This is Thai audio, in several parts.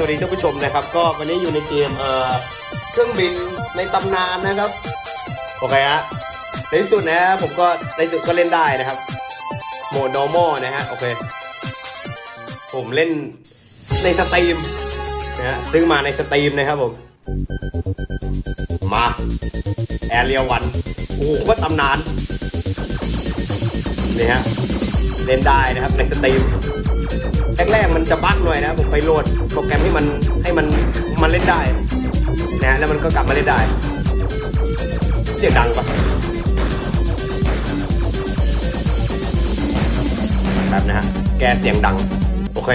สวัสดีท่านผู้ชมนะครับ ก็วันนี้อยู่ในเกมเอ่อเครื่องบินในตำนานนะครับโอเคฮะในที่สุดนะผมก็ในที่สุดก็เล่นได้นะครับโหมด normal นะฮะโอเค ผมเล่นในสตรีมนะฮะซึ่งมาในสตรีมนะครับผมมาแอเรียวันโอ้โหก็ตำนานนี่ฮะเล่นได้นะครับในสตรีม แรกๆมันจะบั๊กหน่อยนะ ผมไปโหลดโปรแกรมให้มันให้มันมันเล่นได้นะฮะแล้วมันก็กลับมาเล่นได้เสียงดังปะแบบนะฮะแกเสียงดัง โอเค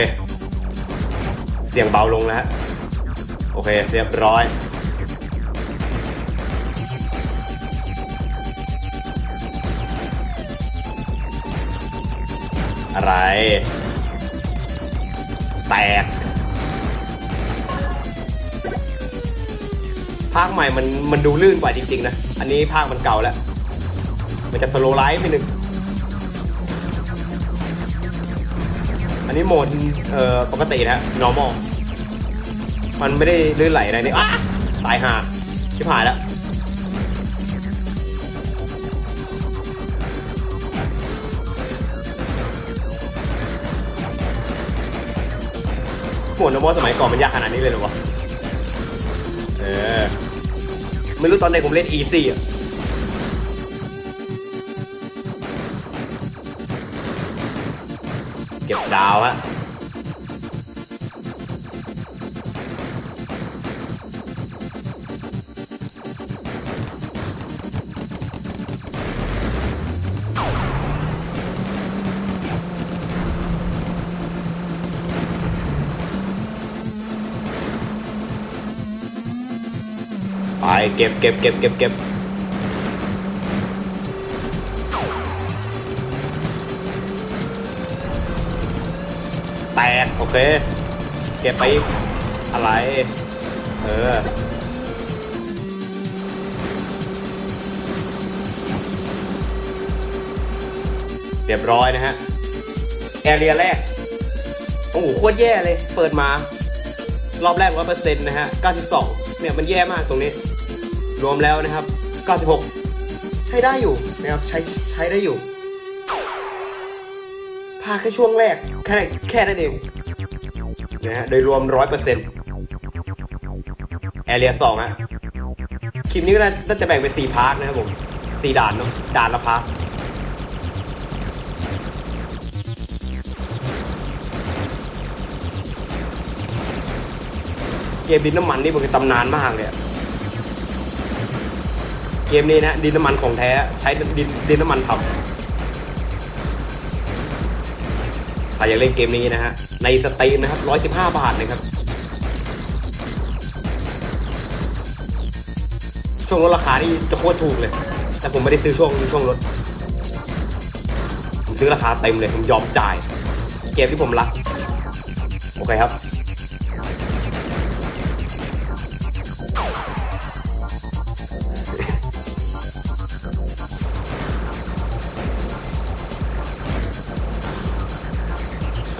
เสียงเบาลงแล้ว โอเค เรียบร้อยอะไร แตก ภาคใหม่มันมันดูลื่นกว่าจริงๆนะ อันนี้ภาคมันเก่าแล้ว มันจะสโลว์ไลฟ์ไปหนึ่งอันนี้โหมดเอ่อปกตินะ normal มันไม่ได้ลื่นไหลอะไรนี่อ้าตายห่าชิบหายแล้ว หมด normal สมัยก่อนมันยากขนาดนี้เลยเหรอวะ เออ ไม่รู้ตอนไหนผมเล่นอีซี่อะเก็บดาวฮะ ไปเก็บเก็บเก็บเก็บเก็บแตกโอเค เก็บไปอะไร เออเรียบร้อยนะฮะ แอเรียแรก โอ้โหโคตรแย่เลย เปิดมา รอบแรกร้อยเปอร์เซ็นต์นะฮะ92เนี่ย มันแย่มากตรงนี้ รวมแล้วนะครับ 96 ใช้ได้อยู่นะครับใช้ใช้ได้อยู่พาแค่ช่วงแรก แค่แค่นั้นเองนะฮะโดยรวม 100%แอเรีย2ฮะคลิปนี้ก็น่าจะแบ่งเป็น 4 พาร์ทนะครับผม 4 ด่านเนาะด่านละพาร์ทเกมดินน้ำมันนี่มันเป็นตำนานมากเลยอะ กมนี้นะดินน้ำมันของแท้ใช้ดินดินน้ำมันทำใครอยากเล่นเกมนี้นะฮะในสตรีมนะครับ115 บาทนะครับช่วงลดราคานี่จะโคตรถูกเลย แต่ผมไม่ได้ซื้อช่วงช่วงลดผมซื้อราคาเต็มเลยผมยอมจ่าย เกมที่ผมรัก โอเคครับ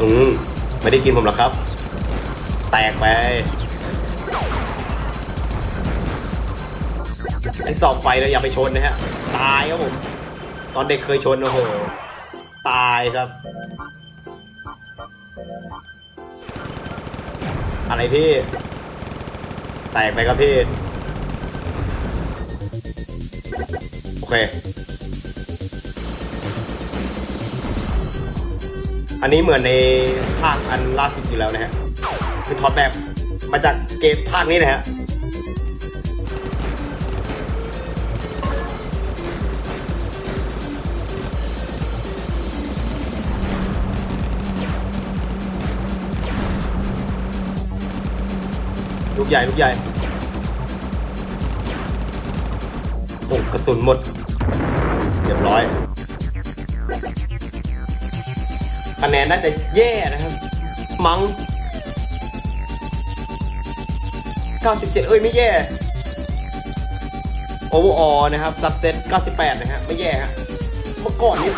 อืมไม่ได้กินผมหรอกครับ แตกไปไอ้สอบไฟเราอย่าไปชนนะฮะ ตายครับผม ตอนเด็กเคยชนโอ้โห ตายครับ อะไรพี่ แตกไปครับพี่ โอเค อันนี้เหมือนในภาคอันล่าสุดอยู่แล้วนะฮะ คือถอดแบบมาจากเกมภาคนี้นะฮะลูกใหญ่ลูกใหญ่โอ้กระสุนหมด เรียบร้อย คะแนนน่าจะแย่นะครับ มัง้ง97 เอ้ย ไม่แย่โอเวอร์ออนะครับซับเซต98 นะฮะไม่แย่ฮะเมื่อก่อนนี้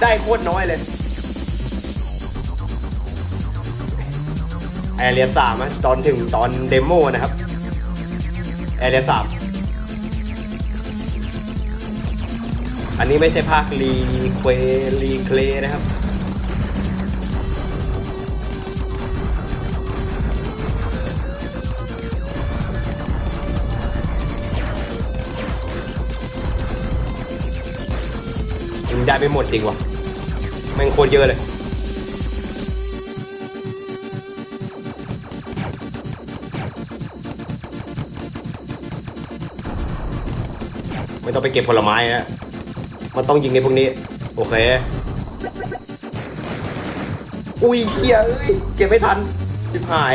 ได้โคตรน้อยเลยแอเรียสามอะตอนถึงตอนเดโมนะครับแอเรียสามอันนี้ไม่ใช่ภาครีเควรีเคลนะครับ ได้ไม่หมดจริงวะแม่งโคตรเยอะเลย ไม่ต้องไปเก็บผลไม้นะมันต้องยิงในพวกนี้ โอเค อุ้ยเฮียเอ้ยเก็บไม่ทันชิบหาย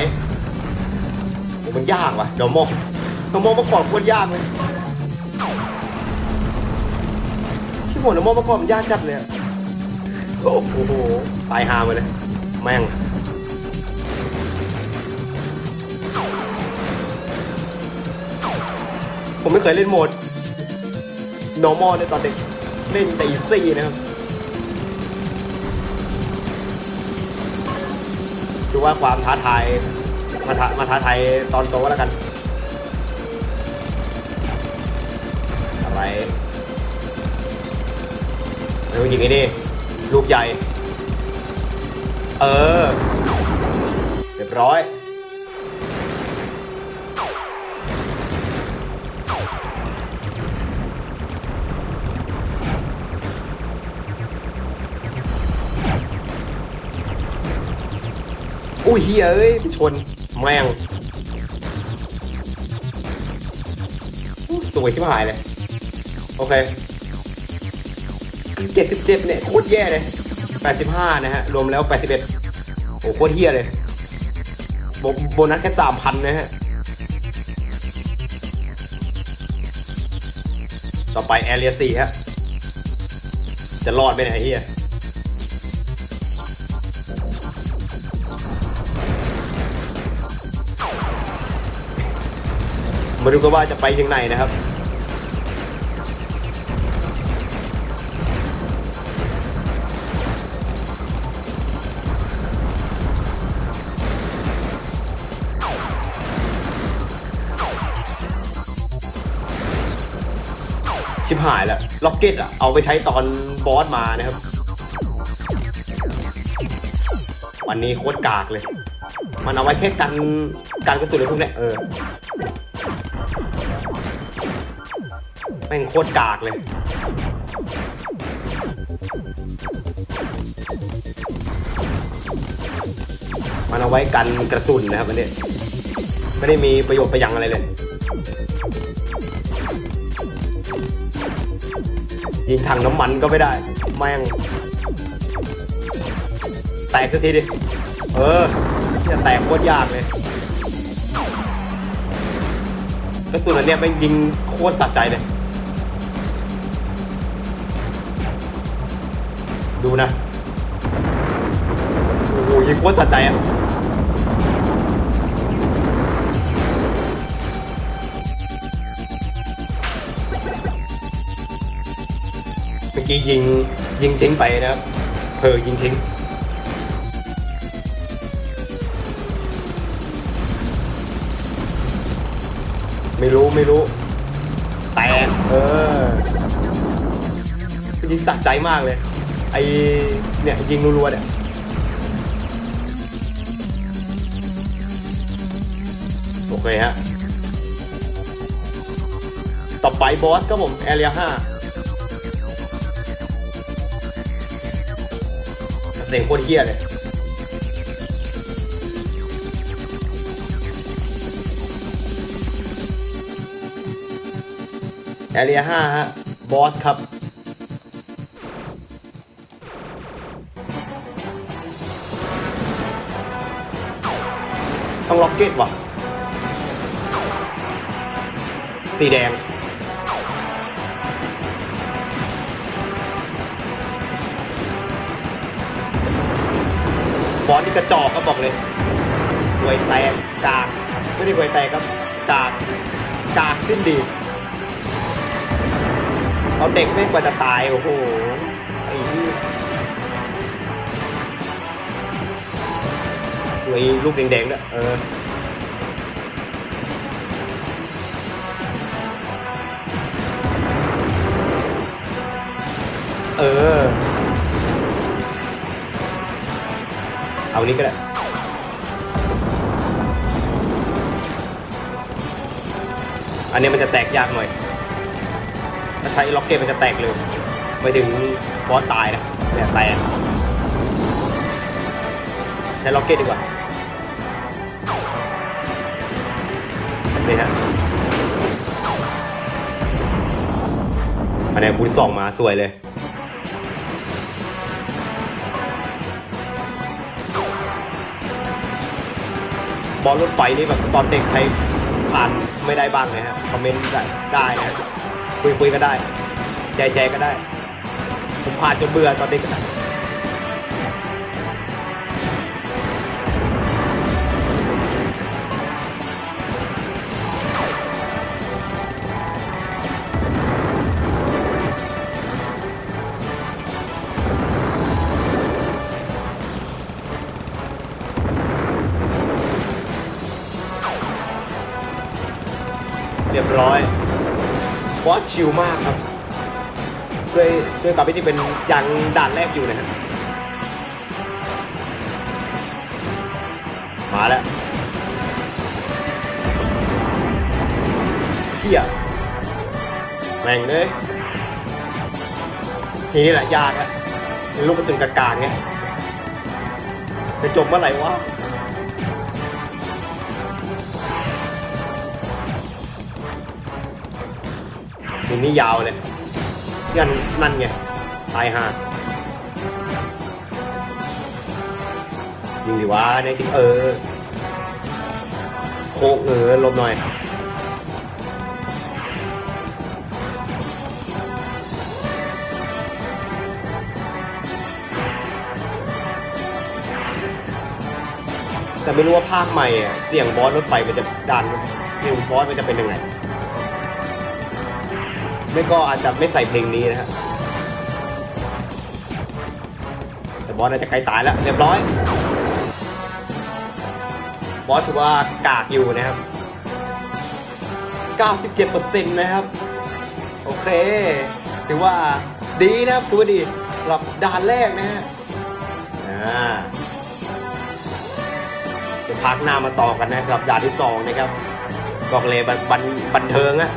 มันยากว่ะเดี๋ยวโมเดี๋ยวโมเมื่อก่อนโคตรยากเลย ที่ผมดี๋ยวโมเมื่อก่อนมันยากจัดเลยอะโอ้โห ตายหาไปเลย แม่ง ผมไม่เคยเล่นโหมด normal ในตอนเด็ก เล่นแต่ easy นะครับดูว่าความท้าทาย มาท้ามาท้าทายตอนโตแล้วกัน ดี๋ยวยิงไอ้นี่ลูกใหญ่ เออ เรียบร้อย อุ้ยเฮียเอ้ยไปชน แม่งสวยชิบหายเลย โอเค เจ็ดสิบเจ็ดเนี่ยโคตรแย่เลยแปดสิบห้านะฮะ รวมแล้วแปดสิบเอ็ดโอ้โคตรเฮียเลยโบโบนัสแค่สามพันนะฮะ ต่อไปแอเรียสี่ฮะ จะรอดไหมเนี่ยเฮียมาดูกันว่าจะไปถึงไหนนะครับ บหายแล้วล็อกเก็ตอะเอาไปใช้ตอนบอสมานะครับ วันนี้โคตรกากเลย มันเอาไว้แค่กันกันกระสุนอะไรพวกเนี้ยเออแม่งโคตรกากเลยมันเอาไว้กันกระสุนนะครับอันนี้ไม่ได้มีประโยชน์ประยังอะไรเลย ยิงถังน้ำมันก็ไม่ได้ แม่ง แตกสักทีดิ เออจะแตกโคตรยากเลยกระสุนอันเนี้ยแม่งยิงโคตรตัดใจเลย ดูนะ โอ้โหยิงโคตรตัดใจอะ กี้ยิงยิงทิ้งไปนะครับเพอยิงทิ้งไม่รู้ไม่รู้ แตกเออยิงตัดใจมากเลย ไอเนี่ยยิงรัวๆเนี่ยโอเคฮะ ต่อไปบอสก็ผมแอเรียห้า เสียงโคตรเฮี้ยเลยแอเรียห้าฮะ บอสครับ ต้องล็อกเก็ตว่ะ สีแดง บอสนี่กระจอกก็บอกเลยหวยแตกกากไม่ได้หวยแตกครับกากกากขึ้นดีเอาเด็กแม่กว่าจะตายโอ้โหไอ้ที่มีลูกแดงๆด้วยเออเออ เอานี้ก็ได้อันนี้มันจะแตกยากหน่อย ถ้าใช้ล็อกเก็ตมันจะแตกเลยไปถึงบอสตายนะเนี่ยแตกใช้ล็อกเก็ตดีกว่านี่ฮะคะแนนคูณสองมาสวยเลย บอลรถไฟนี่แบบตอนเด็กใครผ่านไม่ได้บ้างนะฮะคอมเมนต์ได้ได้นะคุยคุยก็ได้แชร์แชร์ก็ได้ ผมผ่านจนเบื่อตอนเด็ก ชิลมากครับ ด้วยด้วยกับที่เป็นยังด่านแรกอยู่นะฮะมาแล้วเที่ยแม่งเลยทีนี้แหละยากอะลูกกระสุนกากางๆไงจะจบเมื่อไหร่วะ ทีนี้ยาวเลยงั้นนั่นไง ตายห่ายิงดีวะเนี่ยจริงเออ โคกเออลบหน่อยแต่ไม่รู้ว่าภาคใหม่เสียงบอสรถไฟมันจะดันเสียงบอสมันจะเป็นยังไง ไม่ก็อาจจะไม่ใส่เพลงนี้นะฮะแต่บอสน่าจะใกล้ตายแล้วเรียบร้อย บอสถือว่ากากอยู่นะครับ 97%นะครับ โอเค ถือว่าดีนะครับถือว่าดีสำหรับด่านแรกนะฮะอ่าเดี๋ยวพักหน้ามาต่อกันนะครับสำหรับด่านที่สองนะครับ บอกเลยบันบันบันเทิงอะ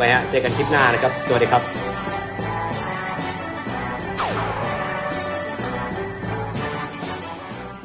ไว้ฮะเจอกันคลิปหน้านะครับสวัสดีครับ